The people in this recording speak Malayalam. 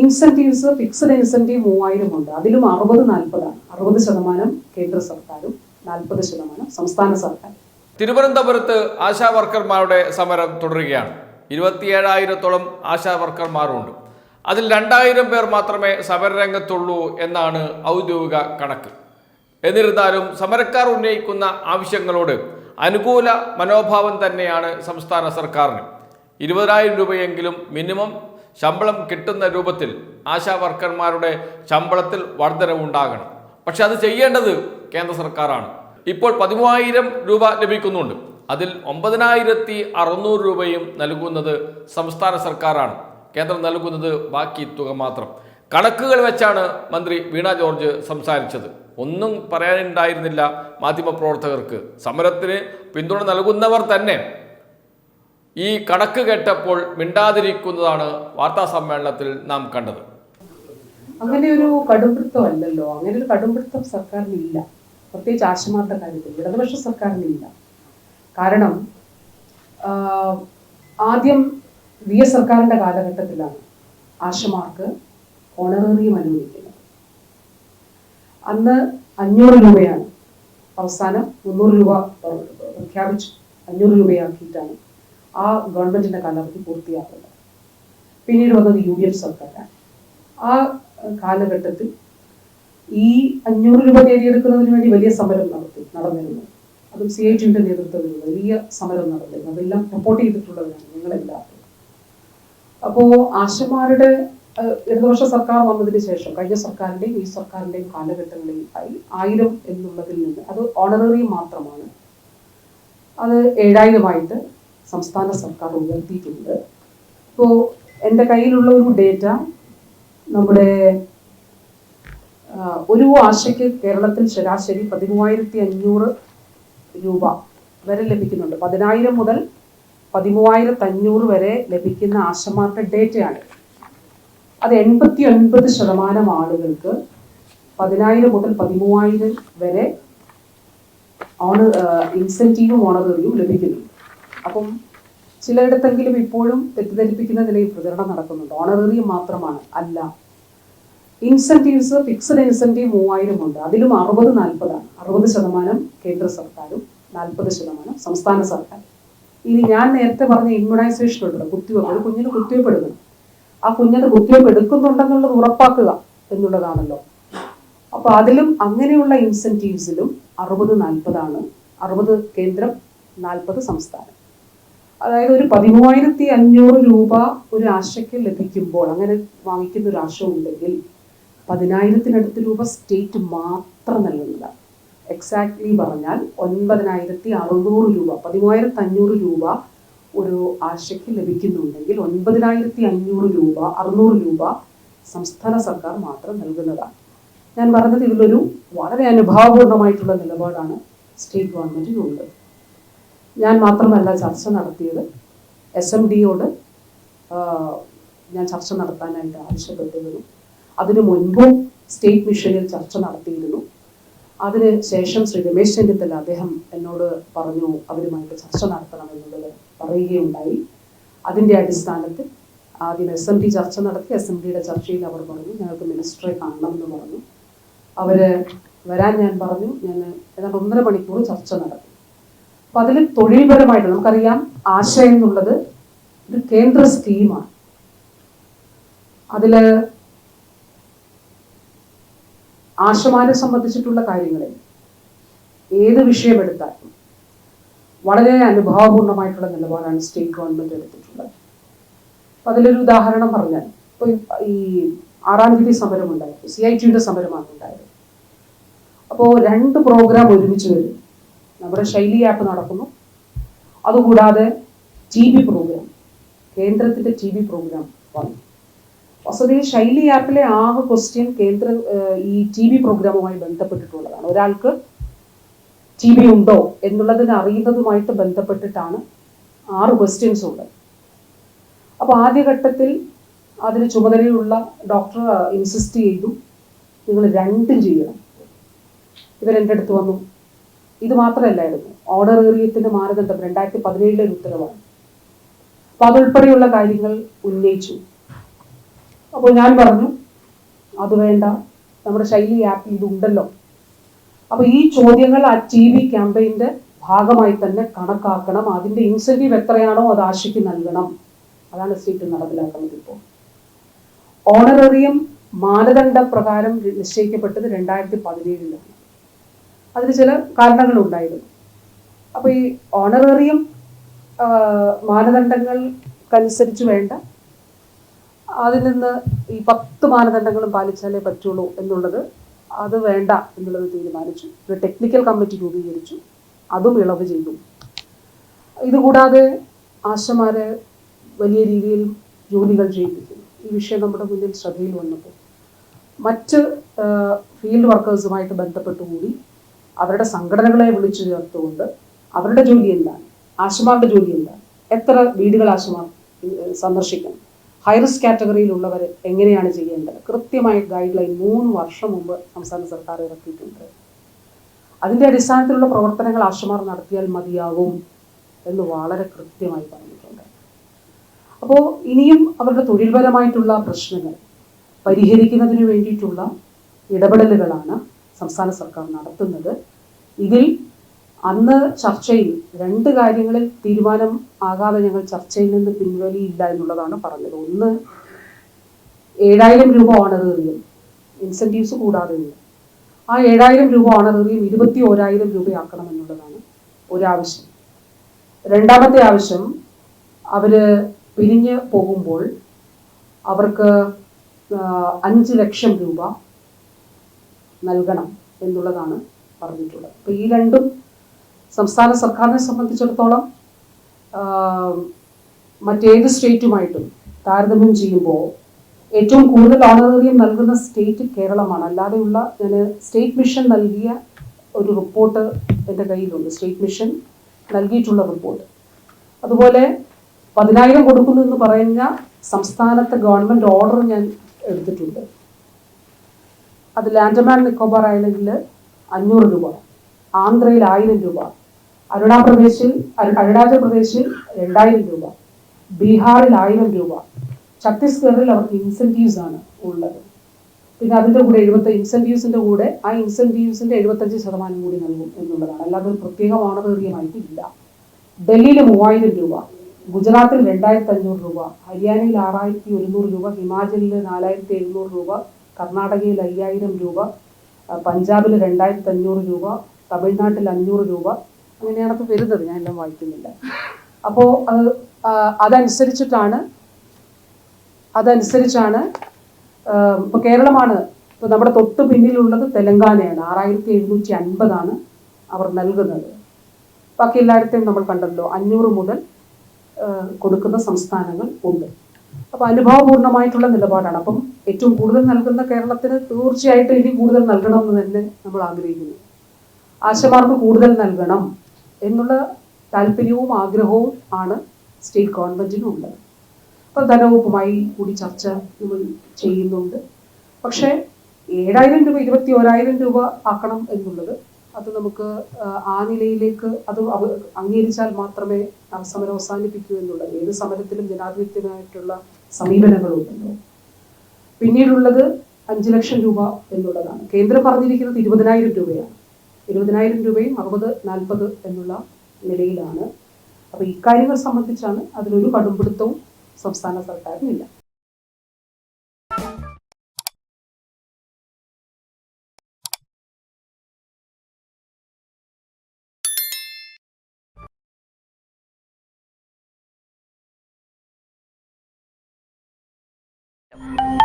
ഇൻസെന്റീവ്സ് ഫിക്സഡ് ഇൻസെന്റീവ് മൂവായിരം ഉണ്ട് അതിലും അറുപത് നാൽപ്പതാണ് അറുപത് ശതമാനം കേന്ദ്ര സർക്കാരും നാൽപ്പത് ശതമാനം സംസ്ഥാന സർക്കാരും. തിരുവനന്തപുരത്ത് ആശാ വർക്കർമാരുടെ സമരം തുടരുകയാണ്. ഇരുപത്തിയേഴായിരത്തോളം ആശാ വർക്കർമാരുണ്ട്. അതിൽ രണ്ടായിരം പേർ മാത്രമേ സമരരംഗത്തുള്ളൂ എന്നാണ് ഔദ്യോഗിക കണക്ക്. എന്നിരുന്നാലും സമരക്കാർ ഉന്നയിക്കുന്ന ആവശ്യങ്ങളോട് അനുകൂല മനോഭാവം തന്നെയാണ് സംസ്ഥാന സർക്കാരിന്. ഇരുപതിനായിരം രൂപയെങ്കിലും മിനിമം ശമ്പളം കിട്ടുന്ന രൂപത്തിൽ ആശാ വർക്കർമാരുടെ ശമ്പളത്തിൽ വർധനവുണ്ടാകണം. പക്ഷെ അത് ചെയ്യേണ്ടത് കേന്ദ്ര സർക്കാരാണ്. ഇപ്പോൾ പതിമൂവായിരം രൂപ ലഭിക്കുന്നുണ്ട്. അതിൽ ഒമ്പതിനായിരത്തി അറുന്നൂറ് രൂപയും നൽകുന്നത് സംസ്ഥാന സർക്കാരാണ്. കേന്ദ്രം നൽകുന്നത് ബാക്കി തുക മാത്രം. കണക്കുകൾ വെച്ചാണ് മന്ത്രി വീണ ജോർജ് സംസാരിച്ചത്. ഒന്നും പറയാനുണ്ടായിരുന്നില്ല മാധ്യമപ്രവർത്തകർക്ക്. സമരത്തിന് പിന്തുണ നൽകുന്നവർ തന്നെ ഈ കണക്ക് കേട്ടപ്പോൾ മിണ്ടാതിരിക്കുന്നതാണ് വാർത്താ സമ്മേളനത്തിൽ നാം കണ്ടത്. അങ്ങനെ ഒരു കടുംപിടുത്തം അല്ലല്ലോ അങ്ങനെ ഒരു കടുംപിടുത്തം സർക്കാരിനില്ല. പ്രത്യേകിച്ച് ആശമാരുടെ കാര്യത്തിൽ ഇടതുപക്ഷ സർക്കാരിനില്ല. കാരണം ആദ്യം വി എസ് സർക്കാരിന്റെ കാലഘട്ടത്തിലാണ് ആശമാർക്ക് ഓണറേറിയം അനുവദിക്കുന്നത്. അന്ന് അഞ്ഞൂറ് രൂപയാണ് അവസാനം മുന്നൂറ് രൂപ പ്രഖ്യാപിച്ചു. അഞ്ഞൂറ് രൂപയാക്കിയിട്ടാണ് ആ ഗവൺമെന്റിന്റെ കാലാവധി പൂർത്തിയാക്കുന്നത്. പിന്നീട് വന്നത് യു ഡി എഫ് സർക്കാരാണ്. ആ കാലഘട്ടത്തിൽ ഈ അഞ്ഞൂറ് രൂപ നേടിയെടുക്കുന്നതിന് വേണ്ടി വലിയ സമരം നടത്തി നടന്നിരുന്നു. അതും സി ഐ ടിയുടെ നേതൃത്വത്തിൽ വലിയ സമരം നടന്നിരുന്നു. അതെല്ലാം റിപ്പോർട്ട് ചെയ്തിട്ടുള്ളവരാണ് നിങ്ങളെല്ലാവരും. അപ്പോൾ ആശമാരുടെ ഇടതുപക്ഷ സർക്കാർ വന്നതിന് ശേഷം കഴിഞ്ഞ സർക്കാരിന്റെയും ഈ സർക്കാരിന്റെയും കാലഘട്ടങ്ങളിൽ ആയി ആയിരം എന്നുള്ളതിൽ നിന്ന് അത് ഓണററി മാത്രമാണ്. അത് ഏഴായിരമായിട്ട് സംസ്ഥാന സർക്കാർ ഉയർത്തിയിട്ടുണ്ട്. ഇപ്പോൾ എന്റെ കയ്യിലുള്ള ഒരു ഡേറ്റ നമ്മുടെ ഒരു ആശയ്ക്ക് കേരളത്തിൽ ശരാശരി പതിമൂവായിരത്തി അഞ്ഞൂറ് രൂപ വരെ ലഭിക്കുന്നുണ്ട്. പതിനായിരം മുതൽ പതിമൂവായിരത്തി അഞ്ഞൂറ് വരെ ലഭിക്കുന്ന ആശമാരുടെ ഡേറ്റയാണ്. അത് എൺപത്തി ഒൻപത് ശതമാനം ആളുകൾക്ക് പതിനായിരം മുതൽ പതിമൂവായിരം വരെ ഓണ ഇൻസെന്റീവും ഓണററിയും ലഭിക്കുന്നു അപ്പം ചിലയിടത്തെങ്കിലും ഇപ്പോഴും തെറ്റിദ്ധരിപ്പിക്കുന്ന നിലയിൽ പ്രചരണം നടക്കുന്നുണ്ട്. ഓണററി മാത്രമാണ്. അല്ല. ഇൻസെന്റീവ്സ് ഫിക്സഡ് ഇൻസെന്റീവ് മൂവായിരം ഉണ്ട്. അതിലും അറുപത് നാൽപ്പതാണ് അറുപത് ശതമാനം കേന്ദ്ര സർക്കാരും നാൽപ്പത് ശതമാനം സംസ്ഥാന സർക്കാർ ഇനി ഞാൻ നേരത്തെ പറഞ്ഞ ഇമ്മ്യൂണൈസേഷൻ ഉണ്ടല്ലോ കുത്തിവെപ്പ്. ഒരു കുഞ്ഞിന് കുത്തിവെപ്പ് എടുക്കണം ആ കുഞ്ഞിന് കുത്തിവെപ്പ് എടുക്കുന്നുണ്ടെന്നുള്ളത് ഉറപ്പാക്കുക എന്നുള്ളതാണല്ലോ. അപ്പൊ അതിലും അങ്ങനെയുള്ള ഇൻസെന്റീവ്സിലും അറുപത് നാൽപ്പതാണ് അറുപത് കേന്ദ്രം നാൽപ്പത് സംസ്ഥാനം. അതായത് ഒരു പതിമൂവായിരത്തി അഞ്ഞൂറ് രൂപ ഒരു ആശയ്ക്ക് ലഭിക്കുമ്പോൾ അങ്ങനെ വാങ്ങിക്കുന്ന ഒരു ആശ ഉണ്ടെങ്കിൽ പതിനായിരത്തിനടുത്ത് രൂപ സ്റ്റേറ്റ് മാത്രം നൽകുന്നതാണ് എക്സാക്ട്ലി പറഞ്ഞാൽ ഒൻപതിനായിരത്തി അറുന്നൂറ് രൂപ പതിമൂവായിരത്തി അഞ്ഞൂറ് രൂപ ഒരു ആശയ്ക്ക് ലഭിക്കുന്നുണ്ടെങ്കിൽ ഒൻപതിനായിരത്തി അഞ്ഞൂറ് രൂപ അറുന്നൂറ് രൂപ സംസ്ഥാന സർക്കാർ മാത്രം നൽകുന്നതാണ്. ഞാൻ പറഞ്ഞത് ഇതിലൊരു വളരെ അനുഭാവപൂർണമായിട്ടുള്ള നിലപാടാണ് സ്റ്റേറ്റ് ഗവൺമെന്റിനുള്ളത് ഞാൻ മാത്രമല്ല ചർച്ച നടത്തിയത് എസ് എം ഡിയോട് ഞാൻ ചർച്ച നടത്താനായിട്ട് ആവശ്യപ്പെട്ടിരുന്നു അതിനു മുൻപും സ്റ്റേറ്റ് മിഷനിൽ ചർച്ച നടത്തിയിരുന്നു. അതിന് ശേഷം ശ്രീ രമേശ് ചെന്നിത്തല അദ്ദേഹം എന്നോട് പറഞ്ഞു അവരുമായിട്ട് ചർച്ച നടത്തണം എന്നുള്ളത് പറയുകയുണ്ടായി. അതിന്റെ അടിസ്ഥാനത്തിൽ ആദ്യം എസ് എം ഡി ചർച്ച നടത്തി എസ് എം ഡിയുടെ ചർച്ചയിൽ അവർ പറഞ്ഞു ഞങ്ങൾക്ക് മിനിസ്റ്ററെ കാണണം എന്ന് പറഞ്ഞു. അവർ വരാൻ ഞാൻ പറഞ്ഞു ഞാൻ ഏതാണ്ട് ഒന്നര മണിക്കൂർ ചർച്ച നടത്തി. അപ്പൊ അതിൽ തൊഴിൽപരമായിട്ട് നമുക്കറിയാം ആശ എന്നുള്ളത് ഒരു കേന്ദ്ര സ്കീമാണ് അതിൽ ആശമാരെ സംബന്ധിച്ചിട്ടുള്ള കാര്യങ്ങളിൽ ഏത് വിഷയമെടുത്താലും വളരെ അനുഭാവപൂർണമായിട്ടുള്ള നിലപാടാണ് സ്റ്റേറ്റ് ഗവൺമെന്റ് എടുത്തിട്ടുള്ളത്. അപ്പൊ അതിലൊരു ഉദാഹരണം പറഞ്ഞാൽ ഇപ്പൊ ഈ ആറാം തീയതി സമരം ഉണ്ടായിരുന്നു സി ഐ ടിയുടെ സമരമാണ് ഉണ്ടായത്. അപ്പോൾ രണ്ട് പ്രോഗ്രാം ഒരുമിച്ച് വരും നമ്മുടെ ശൈലി ആപ്പ് നടക്കുന്നു. അതുകൂടാതെ ടി വി പ്രോഗ്രാം കേന്ദ്രത്തിന്റെ ടി വി പ്രോഗ്രാം വന്നു. വസതി ശൈലി ആപ്പിലെ ആകെ ക്വസ്റ്റ്യൻ കേന്ദ്ര ഈ ടി വി പ്രോഗ്രാമുമായി ബന്ധപ്പെട്ടിട്ടുള്ളതാണ്. ഒരാൾക്ക് ടി വി ഉണ്ടോ എന്നുള്ളതിന് അറിയുന്നതുമായിട്ട് ബന്ധപ്പെട്ടിട്ടാണ് ആറ് ക്വസ്റ്റ്യൻസ് ഉള്ളത്. അപ്പോൾ ആദ്യഘട്ടത്തിൽ അതിന് ചുമതലയുള്ള ഡോക്ടർ ഇൻസിസ്റ്റ് ചെയ്തു. നിങ്ങൾ രണ്ടും ചെയ്യണം. ഇവരെന്റെ അടുത്ത് വന്നു. ഇത് മാത്രമല്ലായിരുന്നു. ഓർഡർ ഏറിയത്തിന്റെ മാനദണ്ഡം രണ്ടായിരത്തി പതിനേഴിലെ ഒരു ഉത്തരവാണ്. അപ്പൊ അതുൾപ്പെടെയുള്ള കാര്യങ്ങൾ ഉന്നയിച്ചു. അപ്പോൾ ഞാൻ പറഞ്ഞു അത് വേണ്ട. നമ്മുടെ ശൈലി ആപ്പിൽ ഇതുണ്ടല്ലോ അപ്പോൾ ഈ ചോദ്യങ്ങൾ ആ ടി വി ക്യാമ്പയിന്റെ ഭാഗമായി തന്നെ കണക്കാക്കണം. അതിന്റെ ഇൻസെന്റീവ് എത്രയാണോ അത് ആശയ്ക്ക് നൽകണം. അതാണ് സ്റ്റേറ്റ് നടപ്പിലാക്കുന്നത് ഇപ്പോൾ. ഓണററിയം മാനദണ്ഡ പ്രകാരം നിശ്ചയിക്കപ്പെട്ടത് രണ്ടായിരത്തി പതിനേഴിലാണ് അതിന് ചില കാരണങ്ങളുണ്ടായിരുന്നു. അപ്പോൾ ഈ ഓണറേറിയം മാനദണ്ഡങ്ങൾക്കനുസരിച്ച് വേണ്ട. അതിൽ നിന്ന് ഈ പത്ത് മാനദണ്ഡങ്ങളും പാലിച്ചാലേ പറ്റുള്ളൂ എന്നുള്ളത് അത് വേണ്ട എന്നുള്ളത് തീരുമാനിച്ചു. ഒരു ടെക്നിക്കൽ കമ്മിറ്റി രൂപീകരിച്ചു. അതും ഇളവ് ചെയ്തു. ഇതുകൂടാതെ ആശമാരെ വലിയ രീതിയിൽ ജോലികൾ ചെയ്യിപ്പിക്കുന്നു ഈ വിഷയം നമ്മുടെ മുന്നിൽ ശ്രദ്ധയിൽ വന്നപ്പോൾ. മറ്റ് ഫീൽഡ് വർക്കേഴ്സുമായിട്ട് ബന്ധപ്പെട്ടുകൂടി അവരുടെ സംഘടനകളെ വിളിച്ചു ചേർത്തുകൊണ്ട് അവരുടെ ജോലി എന്താണ്? ആശുമാരുടെ ജോലി എന്താണ്? എത്ര വീടുകൾ ആശുമാർ സന്ദർശിക്കണം? ഹൈ റിസ്ക് കാറ്റഗറിയിലുള്ളവർ എങ്ങനെയാണ് ചെയ്യേണ്ടത്? കൃത്യമായ ഗൈഡ് ലൈൻ മൂന്ന് വർഷം മുമ്പ് സംസ്ഥാന സർക്കാർ ഇറക്കിയിട്ടുണ്ട്. അതിന്റെ അടിസ്ഥാനത്തിലുള്ള പ്രവർത്തനങ്ങൾ ആശുമാർ നടത്തിയാൽ മതിയാകും എന്ന് വളരെ കൃത്യമായി പറഞ്ഞിട്ടുണ്ട്. അപ്പോൾ ഇനിയും അവരുടെ തൊഴിൽപരമായിട്ടുള്ള പ്രശ്നങ്ങൾ പരിഹരിക്കുന്നതിന് വേണ്ടിയിട്ടുള്ള ഇടപെടലുകളാണ് സംസ്ഥാന സർക്കാർ നടത്തുന്നത്. ഇതിൽ അന്ന് ചർച്ചയിൽ രണ്ട് കാര്യങ്ങളിൽ തീരുമാനം ആകാതെ ഞങ്ങൾ ചർച്ചയിൽ നിന്ന് പിൻവലിയില്ല എന്നുള്ളതാണ് പറഞ്ഞത്. ഒന്ന് ഏഴായിരം രൂപ ഓണറേറിയം ഇൻസെന്റീവ്സ് കൂടാതെയുള്ള ആ ഏഴായിരം രൂപ ഓണറേറിയം ഇരുപത്തി ഓരായിരം രൂപയാക്കണം എന്നുള്ളതാണ് ഒരാവശ്യം. രണ്ടാമത്തെ ആവശ്യം അവർ പിരിഞ്ഞ് പോകുമ്പോൾ അവർക്ക് അഞ്ച് ലക്ഷം രൂപ നൽകണം എന്നുള്ളതാണ് പറഞ്ഞിട്ടുള്ളത്. അപ്പോൾ ഈ രണ്ടും സംസ്ഥാന സർക്കാരിനെ സംബന്ധിച്ചിടത്തോളം മറ്റേത് സ്റ്റേറ്റുമായിട്ടും താരതമ്യം ചെയ്യുമ്പോൾ ഏറ്റവും കൂടുതൽ ഓണറേറിയം നൽകുന്ന സ്റ്റേറ്റ് കേരളമാണ്. അല്ലാതെയുള്ള ഞാൻ സ്റ്റേറ്റ് മിഷൻ നൽകിയ ഒരു റിപ്പോർട്ട് എന്റെ കയ്യിലുണ്ട്. സ്റ്റേറ്റ് മിഷൻ നൽകിയിട്ടുള്ള റിപ്പോർട്ട്. അതുപോലെ പതിനായിരം കൊടുക്കുന്നു എന്ന് പറയുന്ന സംസ്ഥാനത്തെ ഗവൺമെന്റ് ഓർഡർ ഞാൻ എടുത്തിട്ടുണ്ട്. അതിൽ ആൻഡമാൻ നിക്കോബാർ ഐലൻഡിൽ അഞ്ഞൂറ് രൂപ ആന്ധ്രയിൽ ആയിരം രൂപ അരുണാപ്രദേശിൽ പ്രദേശിൽ അരുണാചൽ പ്രദേശിൽ രണ്ടായിരം രൂപ ബീഹാറിൽ ആയിരം രൂപ ഛത്തീസ്ഗഡിൽ അവർക്ക് ഇൻസെന്റീവ്സ് ആണ് ഉള്ളത്. പിന്നെ അതിന്റെ കൂടെ എഴുപത്തി ഇൻസെന്റീവ്സിന്റെ കൂടെ ആ ഇൻസെന്റീവ്സിന്റെ എഴുപത്തഞ്ച് ശതമാനം കൂടി നൽകും എന്നുള്ളതാണ്. അല്ലാതെ ഒരു പ്രത്യേക ഓണറേറിയമായിട്ട് ഇല്ല ഡൽഹിയിൽ മൂവായിരം രൂപ ഗുജറാത്തിൽ രണ്ടായിരത്തി അഞ്ഞൂറ് രൂപ ഹരിയാനയിൽ ആറായിരത്തി ഒരുന്നൂറ് രൂപ ഹിമാചലിൽ നാലായിരത്തി എഴുന്നൂറ് രൂപ കർണാടകയിൽ അയ്യായിരം രൂപ പഞ്ചാബിൽ രണ്ടായിരത്തി അഞ്ഞൂറ് രൂപ തമിഴ്നാട്ടിൽ അഞ്ഞൂറ് രൂപ അങ്ങനെയാണ് അത് വരുന്നത്. ഞാൻ എല്ലാം വായിക്കുന്നില്ല. അപ്പോൾ അത് അതനുസരിച്ചിട്ടാണ് അതനുസരിച്ചാണ് ഇപ്പോൾ കേരളമാണ് ഇപ്പോൾ നമ്മുടെ തൊട്ട് പിന്നിലുള്ളത് തെലങ്കാനയാണ്. ആറായിരത്തി എഴുന്നൂറ്റി അൻപതാണ് അവർ നൽകുന്നത്. ബാക്കി എല്ലായിടത്തെയും നമ്മൾ കണ്ടല്ലോ അഞ്ഞൂറ് മുതൽ കൊടുക്കുന്ന സംസ്ഥാനങ്ങൾ ഉണ്ട്. അപ്പോൾ അനുഭവപൂർണമായിട്ടുള്ള നിലപാടാണ്. അപ്പം ഏറ്റവും കൂടുതൽ നൽകുന്ന കേരളത്തിന് തീർച്ചയായിട്ടും ഇനി കൂടുതൽ നൽകണമെന്ന് തന്നെ നമ്മൾ ആഗ്രഹിക്കുന്നു. ആശമാർക്ക് കൂടുതൽ നൽകണം എന്നുള്ള താല്പര്യവും ആഗ്രഹവും ആണ് സ്റ്റേറ്റ് ഗവൺമെന്റിനും ഉള്ളത്. അപ്പോൾ ധനവകുപ്പുമായി കൂടി ചർച്ച നമ്മൾ ചെയ്യുന്നുണ്ട്. പക്ഷേ ഏഴായിരം രൂപ ഇരുപത്തി ഓരായിരം രൂപ ആക്കണം എന്നുള്ളത് അത് നമുക്ക് ആ, നിലയിലേക്ക് അത് അംഗീകരിച്ചാൽ മാത്രമേ സമരം അവസാനിപ്പിക്കൂ എന്നുള്ളത് ഏത് സമരത്തിലും ജനാധിപത്യമായിട്ടുള്ള സമീപനങ്ങളുണ്ടല്ലോ. പിന്നീടുള്ളത് അഞ്ച് ലക്ഷം രൂപ എന്നുള്ളതാണ്. കേന്ദ്രം പറഞ്ഞിരിക്കുന്നത് ഇരുപതിനായിരം രൂപയാണ്. ഇരുപതിനായിരം രൂപയും അറുപത് നാൽപ്പത് എന്നുള്ള നിലയിലാണ്. അപ്പോൾ ഇക്കാര്യങ്ങൾ സംബന്ധിച്ചാണ് അതിലൊരു കടുംപിടുത്തവും സംസ്ഥാന സർക്കാരിനില്ല. you